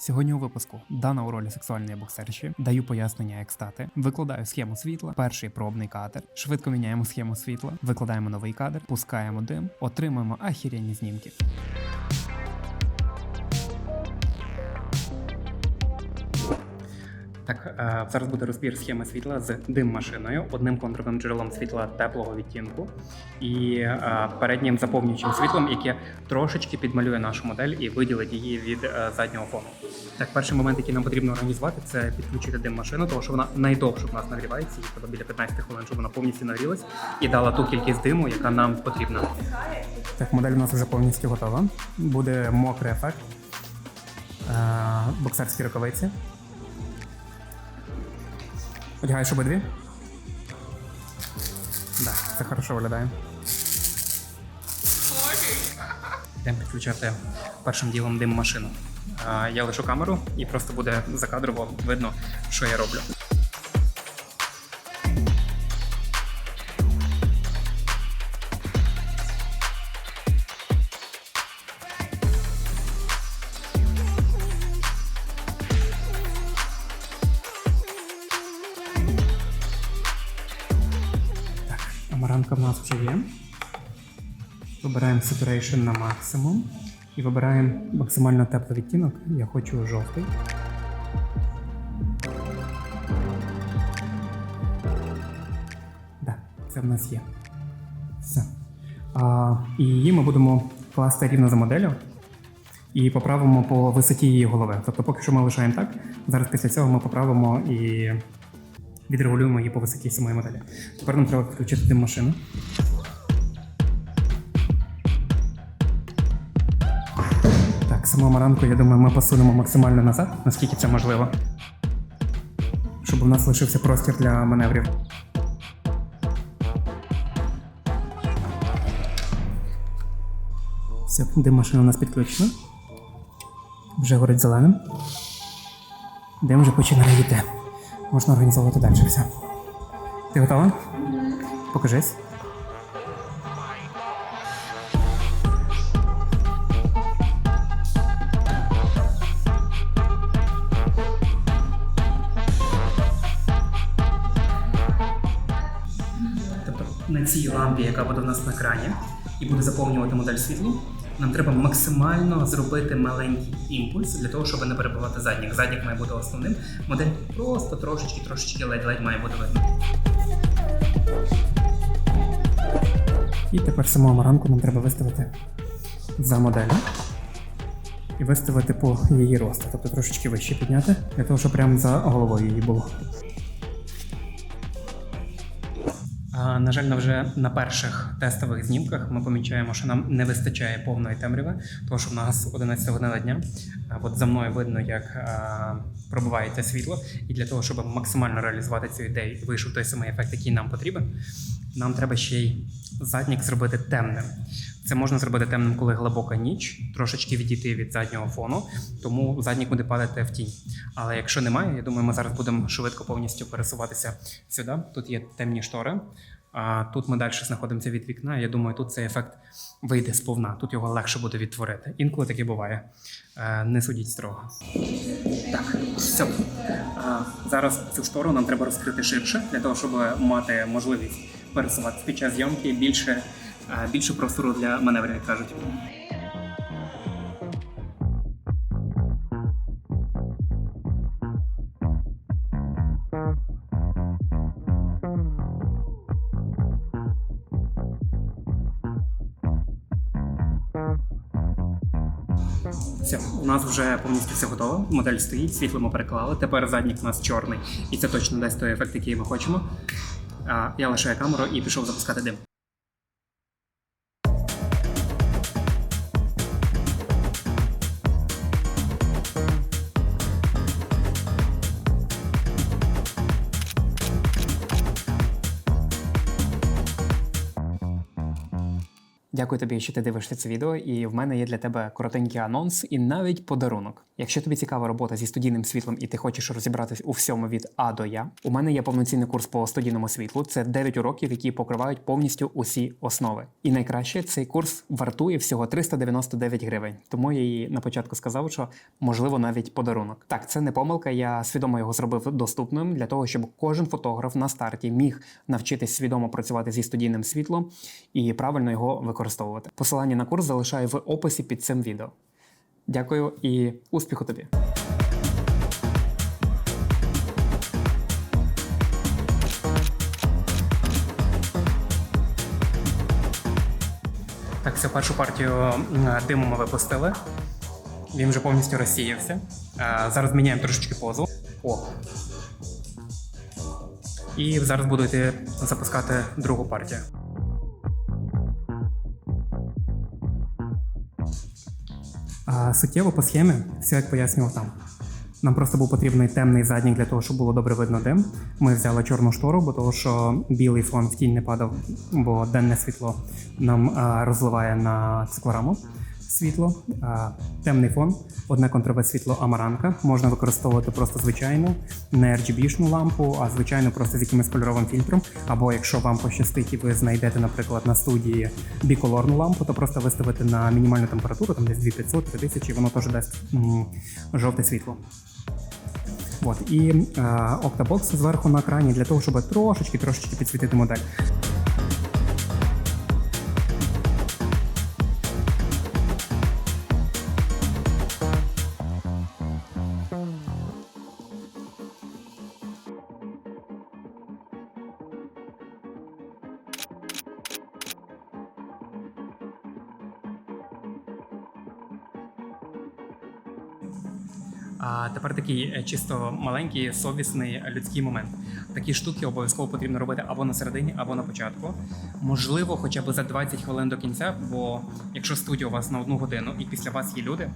Сьогодні у випуску. Дана у ролі сексуальної боксерші, даю пояснення, як стати, викладаю схему світла, перший пробний кадр, швидко міняємо схему світла, викладаємо новий кадр, пускаємо дим, отримуємо ахіряні знімки. Е, зараз буде розбір схеми світла з дим-машиною, одним контурним джерелом світла теплого відтінку і е, переднім заповнюючим світлом, яке трошечки підмалює нашу модель і виділить її від е, заднього фону. Так, перший момент, який нам потрібно організувати, це підключити дим-машину, тому що вона найдовше в нас нагрівається, їй треба біля 15 хвилин, щоб вона повністю нагрілась і дала ту кількість диму, яка нам потрібна. Так, модель у нас вже повністю готова. Буде мокрий ефект. Боксерські рукавиці. Одягаєш обидві? Да, це хорошо виглядає. Йдемо підключати першим ділом дим машину. Я лишу камеру і просто буде закадрово видно, що я роблю. Амаранка в нас вже є. Вибираємо Saturation на максимум і вибираємо максимально теплий відтінок. Я хочу жовтий. Да, це в нас є. Все. А, і її ми будемо класти рівно за моделлю і поправимо по висоті її голови. Тобто, поки що ми лишаємо так. Зараз після цього ми поправимо і відрегулюємо її по висоті самої моделі. Тепер нам треба включити дим машину. Так, самого ранку, я думаю, ми посунемо максимально назад, наскільки це можливо. Щоб у нас лишився простір для маневрів. Все, дим машина у нас підключена. Вже горить зеленим. Дим вже починає йти. Можна організовувати далі все. Ти готова? Покажись. Тобто на цій лампі, яка буде у нас на крані, і буде заповнювати модель світлу, нам треба максимально зробити маленький імпульс для того, щоб не перебивати задніх. Задніх має бути основним. Модель просто трошечки, трошечки ледь-ледь має бути видно. І тепер самого ранку нам треба виставити за моделлю і виставити по її росту, тобто трошечки вище підняти, для того, щоб прямо за головою її було. На жаль, вже на перших тестових знімках ми помічаємо, що нам не вистачає повної темряви, тому що в нас 11 година дня. От за мною видно, як пробивається світло, і для того, щоб максимально реалізувати цю ідею, вийшов той самий ефект, який нам потрібен. Нам треба ще й заднік зробити темним. Це можна зробити темним, коли глибока ніч, трошечки відійти від заднього фону, тому заднік буде падати в тінь. Але якщо немає, я думаю, ми зараз будемо швидко повністю пересуватися сюди. Тут є темні штори. А тут ми далі знаходимося від вікна. Я думаю, тут цей ефект вийде сповна. Тут його легше буде відтворити. Інколи таке буває. Е, Не судіть строго. Так, все. Зараз цю штору нам треба розкрити ширше, для того, щоб мати можливість пересуватися під час зйомки більше, е, більше простору для маневрів, як кажуть. Все, у нас вже повністю все готово. Модель стоїть, світло ми переклали. Тепер заднік у нас чорний, і це точно дасть той ефект, який ми хочемо. Я лишаю камеру і пішов запускати дим. Дякую тобі, що ти дивишся це відео, і в мене є для тебе коротенький анонс і навіть подарунок. Якщо тобі цікава робота зі студійним світлом і ти хочеш розібратись у всьому від А до Я, у мене є повноцінний курс по студійному світлу. Це 9 уроків, які покривають повністю усі основи. І найкраще цей курс вартує всього 399 гривень. Тому я їй на початку сказав, що можливо навіть подарунок. Так, це не помилка. Я свідомо його зробив доступним для того, щоб кожен фотограф на старті міг навчитись свідомо працювати зі студійним світлом і правильно його використовувати. Посилання на курс залишаю в описі під цим відео. Дякую і успіху тобі! Так, всю першу партію диму ми випустили. Він вже повністю розсіявся. Зараз міняємо трошечки позу. О. І зараз буду йти запускати другу партію. Суттєво по схемі, все як пояснював там. Нам просто був потрібний темний задній для того, щоб було добре видно дим. Ми взяли чорну штору, бо того, що білий фон в тінь не падав, бо денне світло нам розливає на циклораму світло. Темний фон, одне контрове світло амаранка. Можна використовувати просто звичайну, не RGB-шну лампу, а звичайно просто з якимось кольоровим фільтром. Або якщо вам пощастить і ви знайдете, наприклад, на студії біколорну лампу, то просто виставити на мінімальну температуру, там десь 2500-3000, і воно теж дасть м, жовте світло. От і е, Octabox зверху на екрані для того, щоб трошечки трошечки підсвітити модель. А тепер такий е, чисто маленький, совісний людський момент. Такі штуки обов'язково потрібно робити або на середині, або на початку. Можливо, хоча б за 20 хвилин до кінця. Бо якщо студія у вас на одну годину і після вас є люди,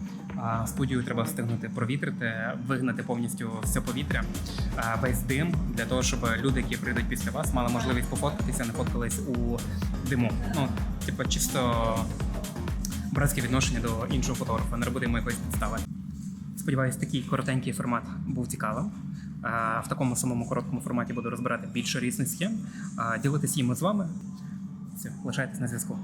студію треба встигнути провітрити, вигнати повністю все повітря, весь дим для того, щоб люди, які прийдуть після вас, мали можливість пофоткатися, не фоткались у диму. Ну, типу, чисто братське відношення до іншого фотографа, не робити йому якоїсь підстави. Сподіваюсь, такий коротенький формат був цікавим. В такому самому короткому форматі буду розбирати більше різних схем, ділитися їм з вами. Все, лишайтесь на зв'язку.